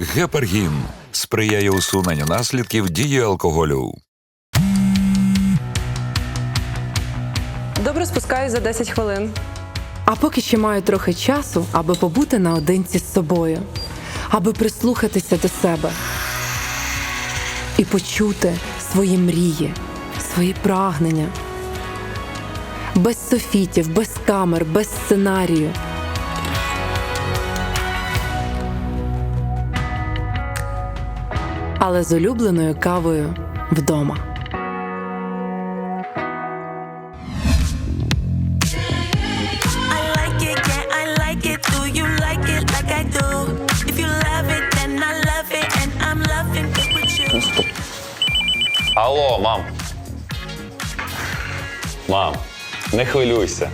Гепаргін сприяє усуненню наслідків дії алкоголю. Добре спускаюсь за 10 хвилин. А поки ще маю трохи часу, аби побути наодинці з собою, аби прислухатися до себе і почути свої мрії, свої прагнення. Без софітів, без камер, без сценарію. I'm loving it with you. Алло, мам. Мам, не хвилюйся.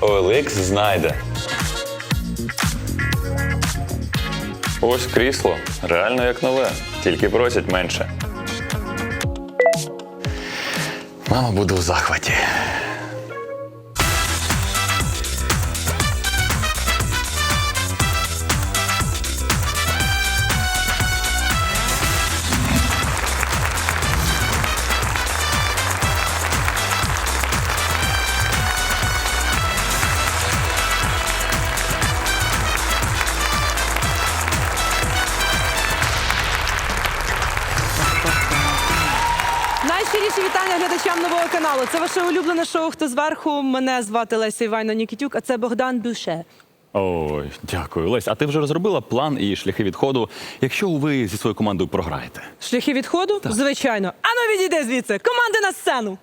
OLX знайде. Ось крісло. Реально як нове. Тільки просять менше. Мама буде у захваті. Каналу. Це ваше улюблене шоу Хто зверху. Мене звати Леся Івайна Нікітюк, а це Богдан Бюше. Ой, дякую. Лесь, а ти вже розробила план і шляхи відходу, якщо ви зі своєю командою програєте? Шляхи відходу? Звичайно. Ану, відійди звідси. Команди на сцену.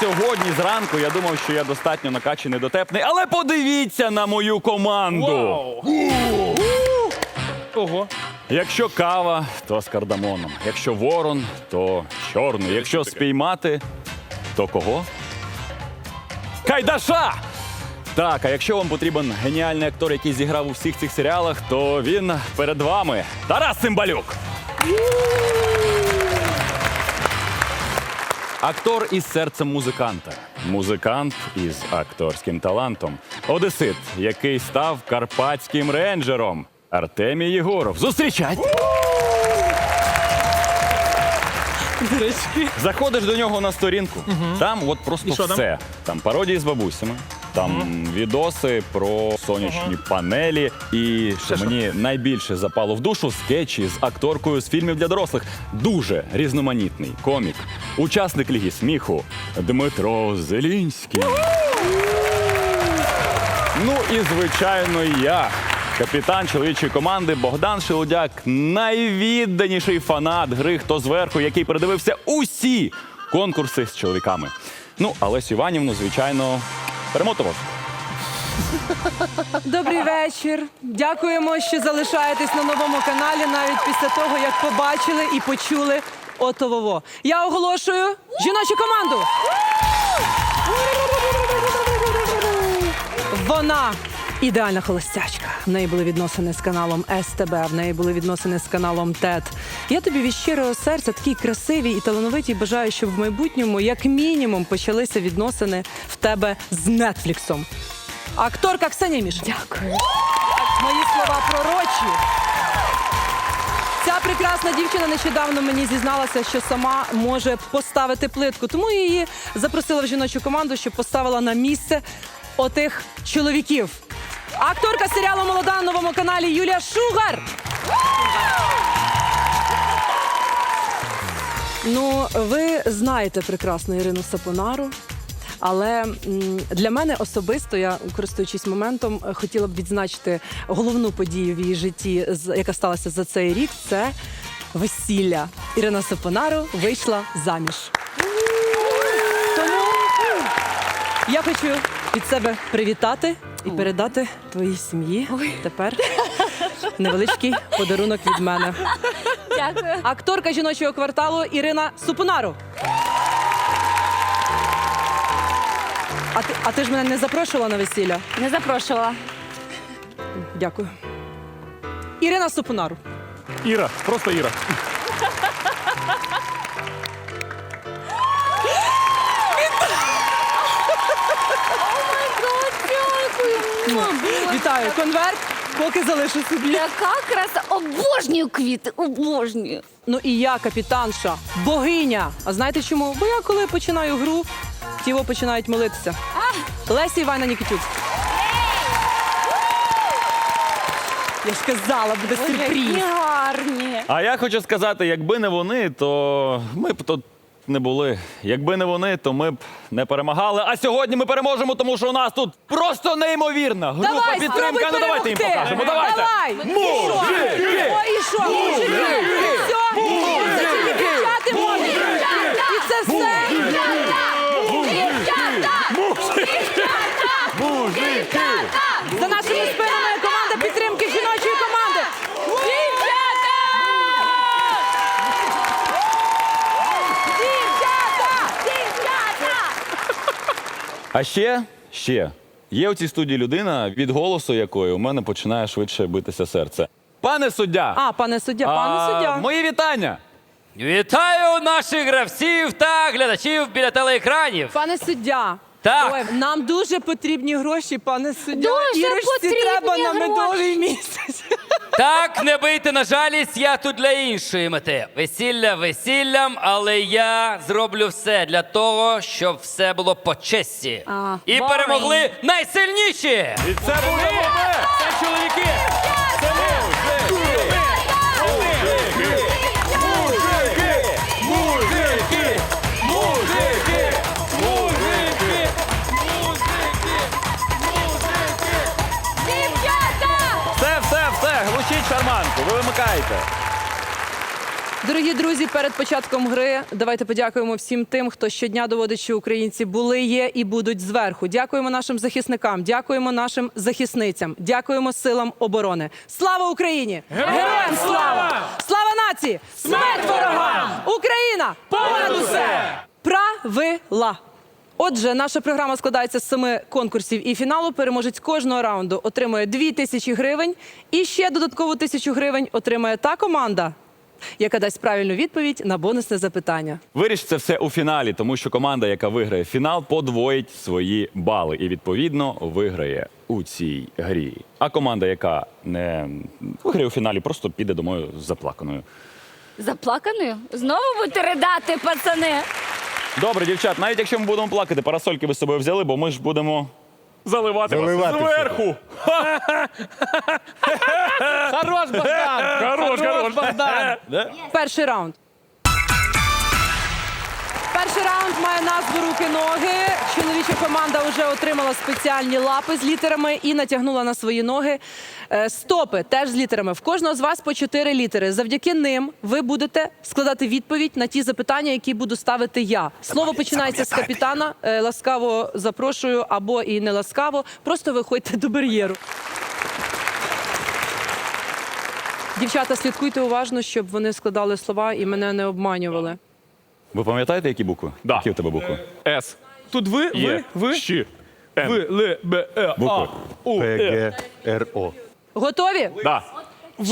Сьогодні зранку я думав, що я достатньо накачаний дотепний, але подивіться на мою команду. Ого. Якщо кава, то з кардамоном. Якщо ворон, то чорний. Якщо спіймати, то кого? Кайдаша! Так, а якщо вам потрібен геніальний актор, який зіграв у всіх цих серіалах, то він перед вами Тарас Цимбалюк. Актор із серцем музиканта, музикант із акторським талантом, одесит, який став карпатським рейнджером. Артемій Єгоров. Зустрічать! Заходиш до нього на сторінку, там от просто що там? все. Там пародії з бабусями, там відоси про сонячні панелі. І що мені найбільше запало в душу скетчі з акторкою з фільмів для дорослих. Дуже різноманітний комік, учасник ліги сміху Дмитро Зелінський. Ну і звичайно, я, капітан чоловічої команди Богдан Шелудяк, найвідданіший фанат гри Хто зверху, який передивився усі конкурси з чоловіками. Ну, а Лесю Іванівну, звичайно, перемотував. Добрий вечір. Дякуємо, що залишаєтесь на новому каналі навіть після того, як побачили і почули отовово. Я оголошую жіночу команду. Вона ідеальна холостячка. В неї були відносини з каналом СТБ, в неї були відносини з каналом ТЕТ. Я тобі від щирого серця такій красивій і талановитій бажаю, щоб в майбутньому, як мінімум, почалися відносини в тебе з Нетфліксом. Акторка Ксенія Міша. Дякую. Мої слова пророчі. Ця прекрасна дівчина нещодавно мені зізналася, що сама може поставити плитку. Тому я її запросила в жіночу команду, щоб поставила на місце отих чоловіків. Акторка серіалу Молода на новому каналі Юлія Шугар. Ну, ви знаєте прекрасно Ірину Сапонару. Але для мене особисто я, користуючись моментом, хотіла б відзначити головну подію в її житті, з- яка сталася за цей рік. Це весілля. Ірина Сапонару вийшла заміж. Тому я хочу від себе привітати і передати твоїй сім'ї тепер невеличкий подарунок від мене. Дякую. Акторка жіночого кварталу Ірина Супунару. А ти, а ти ж мене не запрошувала на весілля? Не запрошувала. Дякую. Ірина Супунару. Іра, просто Іра. Вітаю. Конверт, поки залишу собі. Яка краса! Обожнюю квіти, обожнюю. Ну і я, капітанша, богиня. А знаєте чому? Бо я коли починаю гру, тіло починають молитися. Лесі Івана Нікітюк. Я ж казала, буде сюрприз. Які гарні. А я хочу сказати, якби не вони, то ми б тут не були. Якби не вони, то ми б не перемагали. А сьогодні ми переможемо, тому що у нас тут просто неймовірна група Давай, підтримки. спробуй Ну давайте їм перемогти. покажемо. Давайте. Давай. Мужики! Ой, і що? Мужики! І все? Це тільки кричати можна. І це все? За нашими спинами команда підтримки жіночої команди. Дівчата! Дівчата! А ще, ще є у цій студії людина, від голосу якої у мене починає швидше битися серце. Пане суддя! А, пане суддя, а, пане суддя. Мої вітання! Вітаю наших гравців та глядачів біля телеекранів. Пане суддя. Так. Ой, нам дуже потрібні гроші, пане суддя. Дуже Ірочці потрібні треба на медовий місяць. Так, не бийте на жалість, я тут для іншої мети. Весілля весіллям, але я зроблю все для того, щоб все було по честі. А, І boring. перемогли найсильніші! І це були ми! Це чоловіки! Глушіть ви вимикаєте. Дорогі друзі, перед початком гри давайте подякуємо всім тим, хто щодня доводить, що українці були, є і будуть зверху. Дякуємо нашим захисникам, дякуємо нашим захисницям, дякуємо силам оборони. Слава Україні! Героям слава! Слава нації! Смерть ворогам! Україна! Понад усе! Правила! Отже, наша програма складається з семи конкурсів і фіналу. Переможець кожного раунду отримує дві тисячі гривень. І ще додаткову тисячу гривень отримає та команда, яка дасть правильну відповідь на бонусне запитання. Вирішиться все у фіналі, тому що команда, яка виграє фінал, подвоїть свої бали і відповідно виграє у цій грі. А команда, яка не виграє у фіналі, просто піде домою з заплаканою. Заплаканою? Знову будете ридати, пацани. Добре, дівчат, навіть якщо ми будемо плакати, парасольки ви з собою взяли, бо ми ж будемо. Заливати, вас зверху! Хорош, Богдан! Хорош, хорош! Богдан! Перший раунд. Перший раунд має назву руки-ноги. Чоловіча команда вже отримала спеціальні лапи з літерами і натягнула на свої ноги е, стопи теж з літерами. В кожного з вас по чотири літери. Завдяки ним ви будете складати відповідь на ті запитання, які буду ставити я. Слово починається з капітана. Е, Ласкаво запрошую або і не ласкаво. Просто виходьте до бар'єру. Дівчата, слідкуйте уважно, щоб вони складали слова і мене не обманювали. Ви пам'ятаєте, які букви? Да. Які в тебе букви? С. Тут ви, Є. ви, ви, Щі. Н. ви, Л, Б, Е, Букви. А, У, Е. ПГРО. Готові? Да.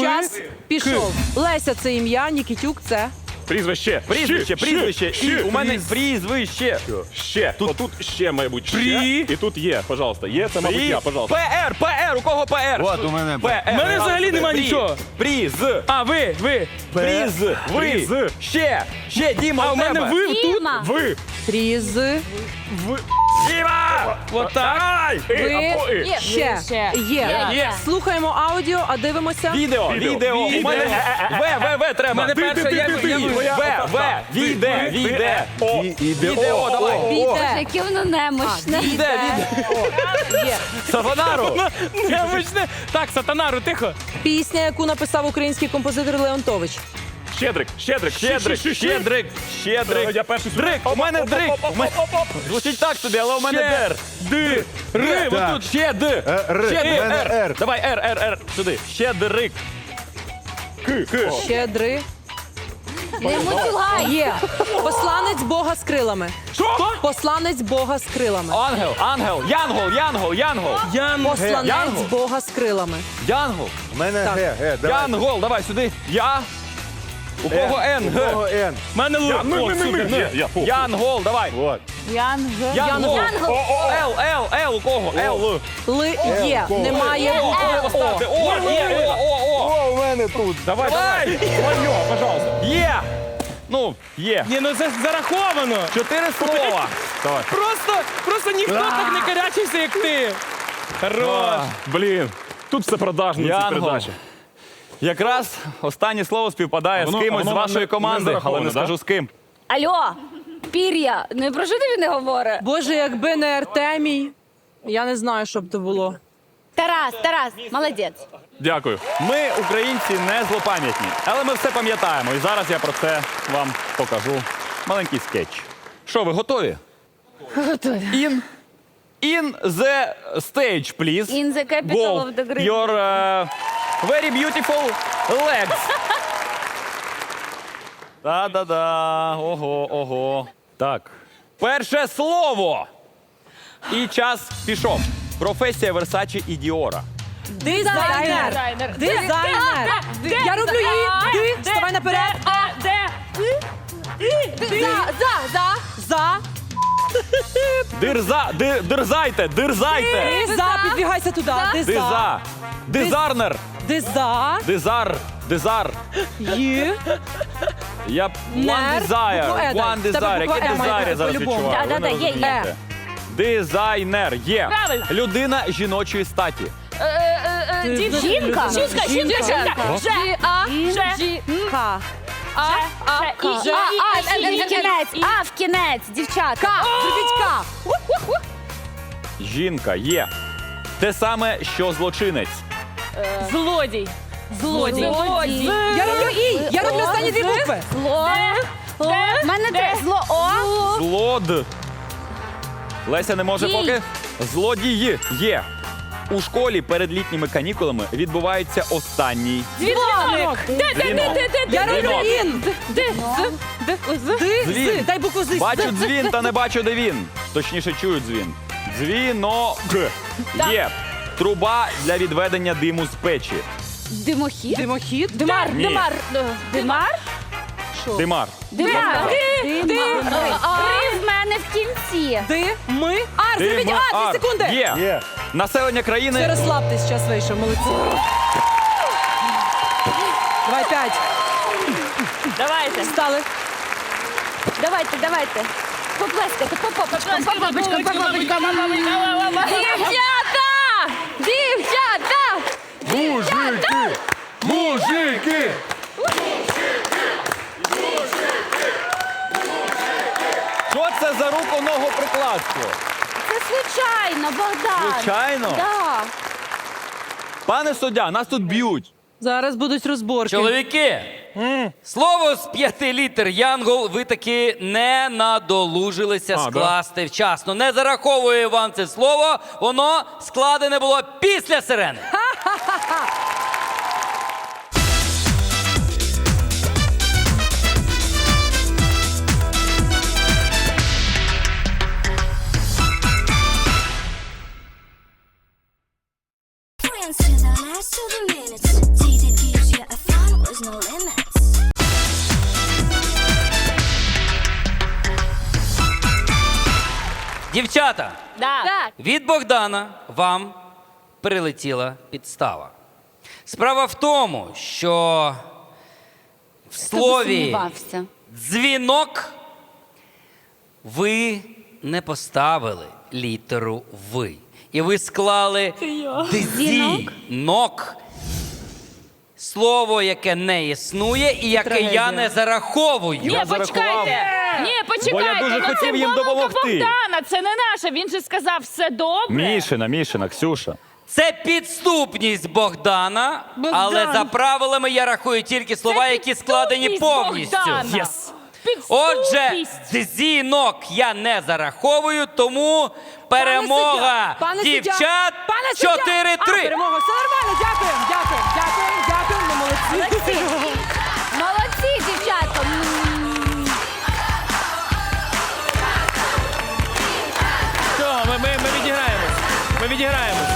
Час пішов. Леся це ім'я, Нікітюк це. Прізвище. Прізвище, Щі. прізвище. І у мене Пріз- прізвище. Ще. Тут, тут ще має бути ще. Прі. І тут є, пожалуйста. Є, це, мабуть, я, пожалуйста. ПР, ПР, у кого ПР? От у мене ПР. У мене взагалі нема Прі- нічого. Пріз. А, ви, ви. Пріз. Ви. Пріз. Ще. Ще, Діма, А у мене тебе. ви тут. Діма. Ви. Пріз. Діма! Отак. Ви Е, Є. ще Ще. є. Є. Слухаємо аудіо, а дивимося. Відео, Відео. У мене В, В, В треба. Мене Ти, ти, перше, я- ти, ти. я- В, В, Віде, віде. Відео, давай. Боже, Біде. яке воно немощне. Віде, віде. Є. Сафонару. Необычне. Так, сатанару, тихо. Пісня, яку написав український композитор Леонтович. Щедрик, щедрик, Щедрик, щ- щ- щ- щедрик, щедрик. Я перший Дрик, у мене дрик. У мене- Звучить так собі, але у мене дер. Ди. Ри. Ри, тут ще д. Р, Ще в мене Р. Р. Давай, Р, Р, Р. Сюди. Щедрик. Щедри. Не мутюгай. Є. Посланець Бога з крилами. Що? Посланець Бога з крилами. Ангел, ангел, янгол, янгол, янгол. Ян. Посланець Янгол. Бога з крилами. Янгол. У мене Так. Г, Г, давай. Янгол, давай сюди. Я. У кого Н? У Г. кого Н? Мене Л. Ми, О, ми, ми, ми. Я, я, фу. Янгол, давай. Вот. Янгол. Янгол. Янгол. Л, Л, Л, у кого? Л. Ли є. Немає О, букви О, О. поставте. О, є, О, О, О. О, у мене тут. Давай, давай. Твоє, пожалуйста. Є. Ну, є. Ні, ну це зараховано. Чотири слова. Давай. Просто, просто ніхто так не карячився, як ти. Хорош. Блін, тут все продажно цій Янгол. передачі. Якраз останнє слово співпадає Воно- з кимось з воно вашої не- команди, не але зараховано, не да? скажу з ким. Алло, пір'я. Ну і про що тобі не говорить? Боже, якби не Артемій, я не знаю, що б то було. Тарас, Тарас, молодець. Дякую. Ми, українці, не злопам'ятні, але ми все пам'ятаємо. І зараз я про це вам покажу. Маленький скетч. Що, ви готові? Готові. In, in the stage, please. In the capital Go. of the Greek. Your uh, very beautiful legs. Та-да-да. Ого, ого. Так. Перше слово. І час пішов. Професія Версачі і Діора. Дизайнер. Дизайнер. Я роблю і. Ти. Ставай наперед. За, за, за. За. Дирза, ди, дирзайте, дирзайте. Ти за. Підбігайся туди. Диза. Диза. Дизарнер. Диза. Дизар. Дизар. Ї. Я Нер. one desire. Буква Е, дай. One В тебе desire. буква Яке Е має desire бути зараз по-любому. відчуваю? Да, да, Ви не да, є, є. розумієте. Дизайнер є. Правильно. Людина жіночої статі. Ти- Жінка. Жінка, жінка, жінка. Ж, а, Ж, Ка. а, а, і, а, а, в кінець, а, в кінець, дівчата. Ка. Зробіть ка. Жінка є. Те саме, що злочинець. Злодій. Злодій. Злодій. Я роблю і. Я роблю останні дві букви. Зло. Зло. Мене де? Зло. О. Злод. Леся не може Дій. поки. Злодії є. У школі перед літніми канікулами відбувається останній Дзвінок. Де, де, де, де, де, Я де, роблю ін. де, де, де, Ти. Дзвін. З. Дай букву з. Бачу дзвін, та не бачу, де він. Точніше, чую дзвін. Дзвінок. Є. Труба для відведення диму з печі. Димохід? Димохід. Димар, Ні. димар. Димар? Димар. Димар. Ди, ди, Ри в мене в кінці. Ди. Ми. Ар. Зробіть Димар. а. Дві секунди. Є. Є. Населення Все, країни. розслабтесь, час вийшов, молодці. Давай п'ять. Давайте. Стали. Давайте, давайте. Поплескайте, по попочкам, по попочкам, по попочкам. Дівчата! Дівчата! Мужики! Мужики! Що це за руку ногу? Це случайно, Богдан. Звичайно. Да. Пане суддя, нас тут б'ють. Зараз будуть розборки. Чоловіки, слово з п'яти літер Янгол ви таки не надолужилися скласти вчасно. Не зараховує вам це слово, воно складене було після сирени. Friends Дівчата, Да. Так. від Богдана вам прилетіла підстава. Справа в тому, що в слові Сумнівався. дзвінок ви не поставили літеру ви. І ви склали дзвінок. Слово, яке не існує і яке я не зараховую. Зарахував. Ні, почекайте. Бо я дуже ну, хотів це їм помилка допомогти. Богдана, це не наша. Він же сказав все добре. Мішина, Мішина, Ксюша. Це підступність Богдана, Богдан. але за правилами я рахую тільки слова, які складені підступність повністю. Богдана. Отже, Підступність. зінок я не зараховую, тому перемога Пане суддя, дівчат пане суддя! А, 4-3. перемога, все нормально, дякуємо, дякуємо, дякуємо, молодці. Молодці, дівчатка. Все, ми, ми, ми відіграємось. Ми відіграємось.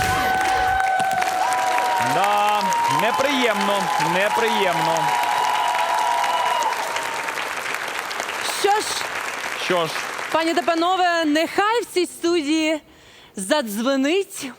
Да, неприємно, неприємно. Що ж, Що ж, пані та панове, нехай в цій студії задзвонить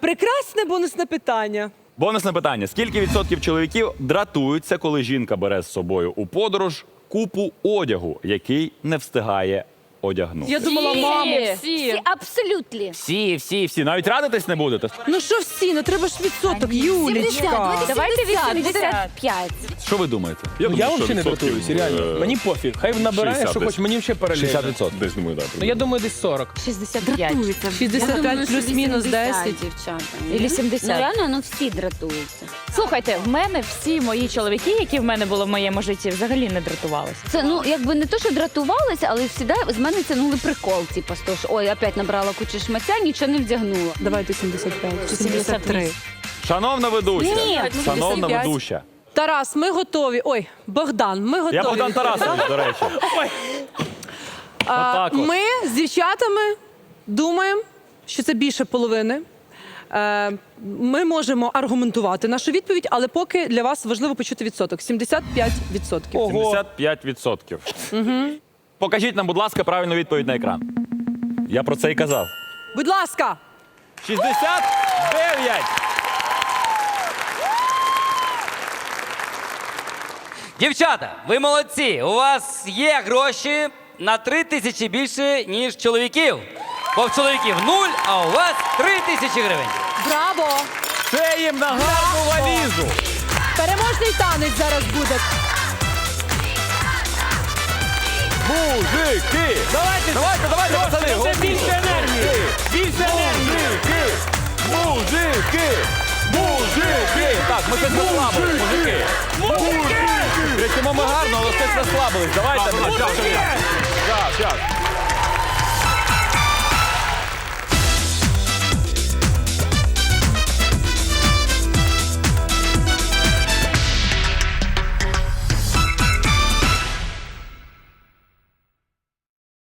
прекрасне бонусне питання. Бонусне питання: скільки відсотків чоловіків дратуються, коли жінка бере з собою у подорож купу одягу, який не встигає одягнути? Я думала, мамо, Всі, всі. абсолютно. Всі, всі, всі. Навіть радитись не будете. Ну що всі, ну треба ж відсоток, Юлічка. Давайте 85. Що ви думаєте? Я, Ну, я взагалі не дратуюсь, реально. Мені пофіг. Хай набирає, що хоч, мені ще паралельно. 60%. Десь думаю, так. Ну, я думаю, десь 40. 65. 65 плюс-мінус 10. дівчата. Ілі 70. Ну реально, ну всі дратуються. Слухайте, в мене всі мої чоловіки, які в мене були в моєму житті, взагалі не дратувалися. Це ну якби не то, що дратувалися, але завжди з мене ну прикол. Типу, що ой, опять набрала кучу шмаття, нічого не вдягнула. Давайте 75 чи 73. Шановна ведуча, Ні, шановна 55. ведуча. Тарас, ми готові. Ой, Богдан, ми готові. Я Богдан Тарасович, до речі. А, Отак от. Ми з дівчатами думаємо, що це більше половини. Е, Ми можемо аргументувати нашу відповідь, але поки для вас важливо почути відсоток 75%. Ого. 75%. Покажіть нам, будь ласка, правильну відповідь на екран. Я про це і казав. Будь ласка, 69! Дівчата, ви молодці. У вас є гроші на 3 тисячі більше, ніж чоловіків. Бо в чоловіків нуль, а у вас 3 тисячі гривень. Браво! Це їм на гарну валізу! Переможний танець зараз буде. Мужики! Давайте, Давайте, давайте, пацани! Це більше енергії. Більше енергії. Мужики! Мужики! Мужики! Так, ми щось розслабились, мужики! Мужики! Кричимо ми гарно, але щось розслабились. Давайте, дівчата.